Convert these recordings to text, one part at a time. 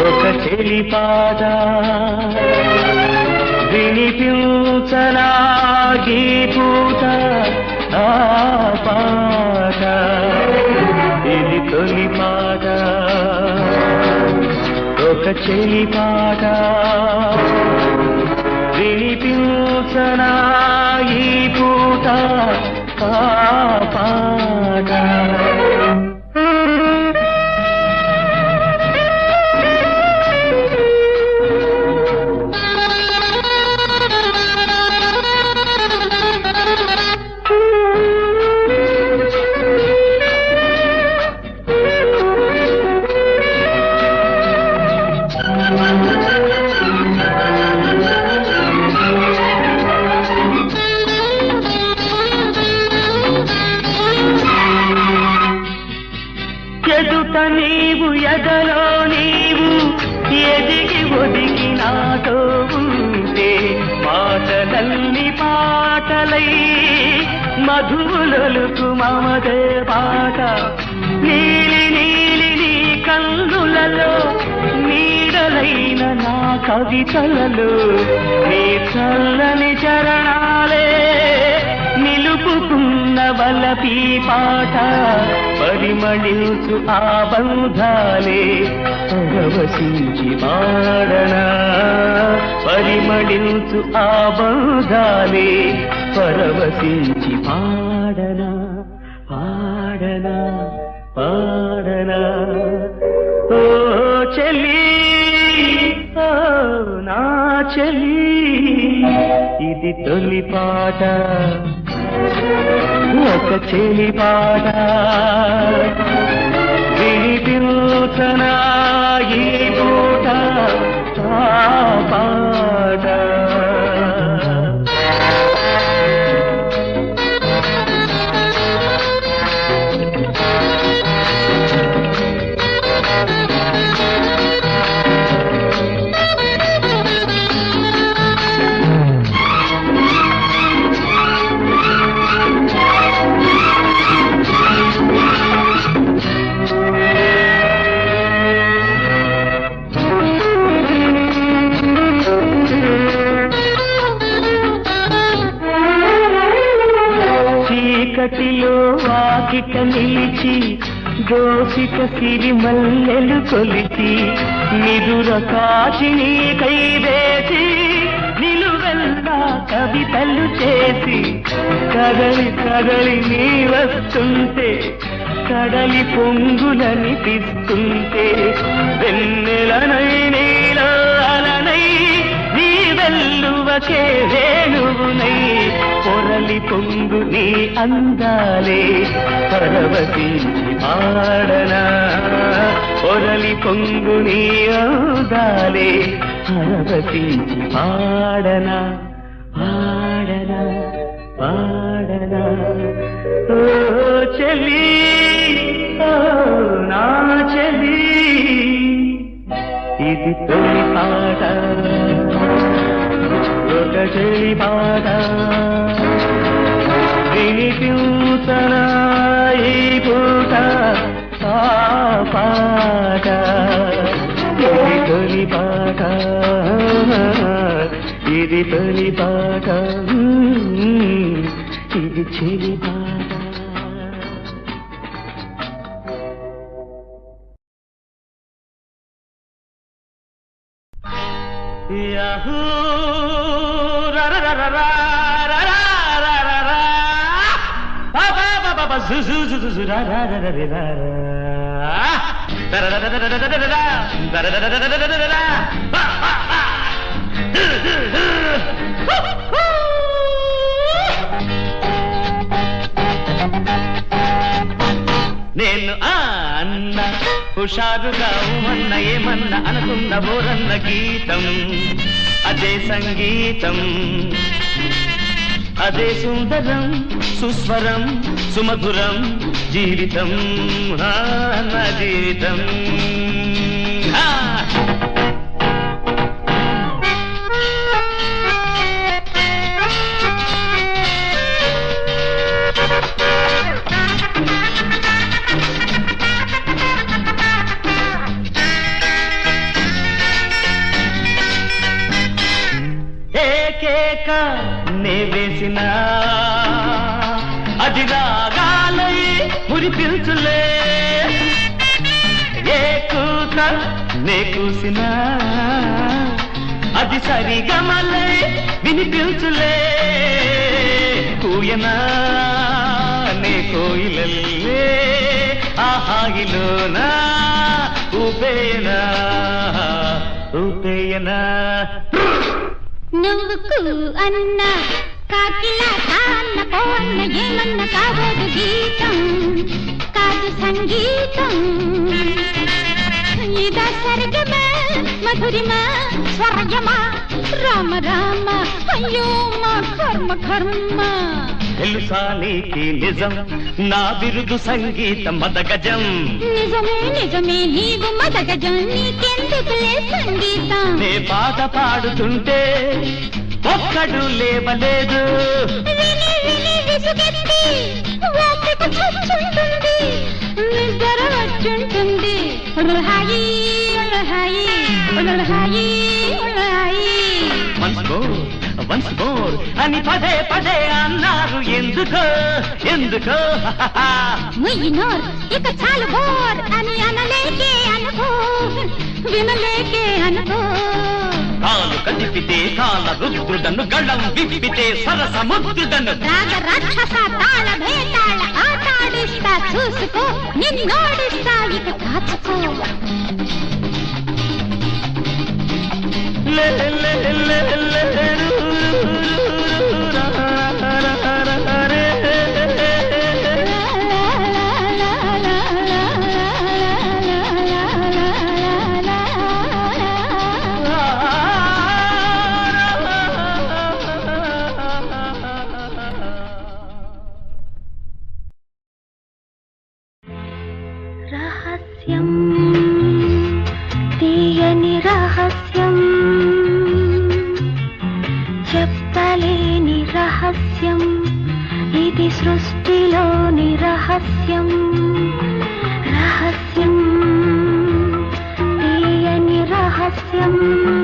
ఒక చెలి పాట వినిపించనా గీపూత ఆ పాట. ఇది తొలి పాట. ఒక చెలి పాట వినిపించనా ఈ మధులలకు మమదే పాట నీలి నీలి నీ కన్నులలో నీడలైన నా కవితలలో నీ చల్లని చరణాలే నిలుపుకున్న వలపి పాట. పరిమళించు ఆ బంధాలే పరవశించి పాడనా పరిమళించు ఆ బంధాలే పరవశించి పాడనా పాడనా పాడనా. ఓ చెల్లి ఓ నా చెల్లి ఇది తొలి పాట. ఒక చెలి పాట. వినిపించనా ఈ పూట పాట. వాకిట నిలిచి దోసిక సిరి మల్లెలు కొలిచి నిదుర కాశిని కైదేసి నిలువెల్లా కవితలు చేసి కదలి కదలి నీ వస్తుంటే కడలి పొంగులనిపిస్తుంటే వెన్నెలనై నీలనై నీ వెల్లువకే పొంగు నీ అందాలే పరవశించి పాడనా. పొరలి పొంగు నీ అందాలే పరవశించి పాడనా. పాడనా పాడనా. ఓ చెలి ఓ నా చెలి ఇది తొలి పాట. ఒక చెలి పాట. వినిపించనా ఈ పూట ఆ పాట ఇది తొలి పాట ఇది తొలి పాట ఇది చెలి పాట Yahoo! నేను ఆ అన్న హుషారుగా ఉమన్న ఏమన్న అనుకున్న బోరన్న గీతం అదే సంగీతం అదే సుందరం. సుస్వరం సుమధురం జీవితం. నా జీవితం. నేవేసిన పిలుచులే ఏ కూత నే కూసినా. అది సరిగా సరిగమలై వినిపించులే. కూయనా నే కోయిలల్లే. ఆహాగిలోనా ఊపేయనా ఊపేయనా. నువ్వు అన్న కాకిలా కాన్న పోన్న ఏమన్న కాబో గీతం కాదు సంగీతం ఇద సర్గమ మధురిమ స్వర్గమ రామ రామ అయ్యో మా కర్మ కర్మ తెలుసా నీకి నిజం? నా బిరుదు సంగీతం మదగజం. నిజమే నిజమే నీవు మదగజం నీకెందుకులే సంగీతం? నే పాట పాడుతుంటే ఒక్కడు లేవలేదు. విని విని విసుగెత్తి. ఓపిక చచ్చుంటుంది నిద్ర వచ్చుంటుంది. ఉలహాయి ఉలహాయి ఉలహాయి ఉలహాయి వన్స్ మోర్ వన్స్ మోర్ అని పదే పదే అన్నారు. ఎందుకో ఎందుకో? ఇక చాలు బోర్ అని అనలేకే అనుకో వినలేకే అనుకో కాలు కదిపితే కాల రుద్రుడను గళం విప్పితే సరసముద్రుడను రాగ రాక్షస తాళ భేతాళ ఆటాడిస్తా చూసుకో నిన్నోడిస్తా ఇక కాచుకో లే లే లే లే రహస్యం. ఇది సృష్టిలోని రహస్యం. రహస్యం. తీయని రహస్యం.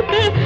पे